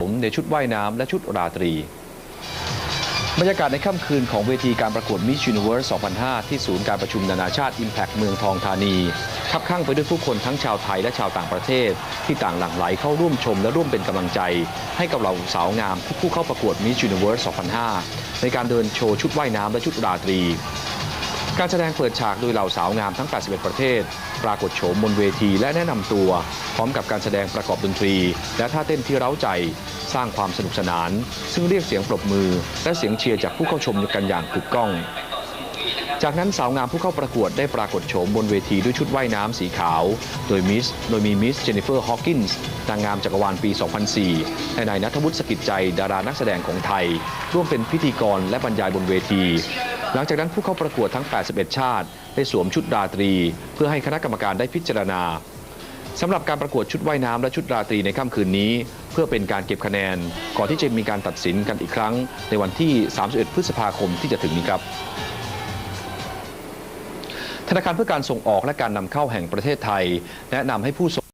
ผมในชุดว่ายน้ำและชุดราตรี บรรยากาศในค่ำคืนของเวทีการประกวด Miss Universe 2005 ที่ศูนย์การประชุมนานาชาติ Impact เมืองทองธานีคับข้างไปด้วยผู้คนทั้งชาวไทยและชาวต่างประเทศ ที่ต่างหลั่งไหลเข้าร่วมชมและร่วมเป็นกำลังใจ ให้กับเราสาวงามผู้เข้าประกวด Miss Universe 2005 ในการเดินโชว์ชุดว่ายน้ำและชุดราตรี การแสดงเปิดฉากโดยเหล่าสาวงามทั้ง 81 ประเทศ ปรากฏโฉมบนเวทีและแนะนำตัว พร้อมกับการแสดงประกอบดนตรี และท่าเต้นที่เร้าใจ สร้างความสนุกสนาน ซึ่งเรียกเสียงปรบมือ และเสียงเชียร์จากผู้เข้าชมกันอย่างกึกก้อง จากนั้นสาวงามผู้เข้าประกวดได้ปรากฏโฉมบนเวทีด้วยชุดว่ายน้ำสีขาว โดยมิสโดยมีมิสเจนนิเฟอร์ฮอว์กินส์นางงามจักรวาลปี 2004 และนายนัทวุฒิสกิจใจดารานักแสดงของไทย ร่วมเป็นพิธีกรและบรรยายบนเวที หลังจากนั้นผู้เข้าประกวดทั้ง 81 ชาติ ได้สวมชุดราตรี เพื่อให้คณะกรรมการได้พิจารณาสำหรับการประกวดชุดว่ายน้ำและชุดราตรีในค่ำคืนนี้ เพื่อเป็นการเก็บคะแนน ก่อนที่จะมีการตัดสินกันอีกครั้ง ในวันที่ 31 พฤษภาคมที่จะถึงนี้ครับธนาคารเพื่อการส่งออกและการนำเข้าแห่งประเทศไทย แนะนำให้ผู้ส่ง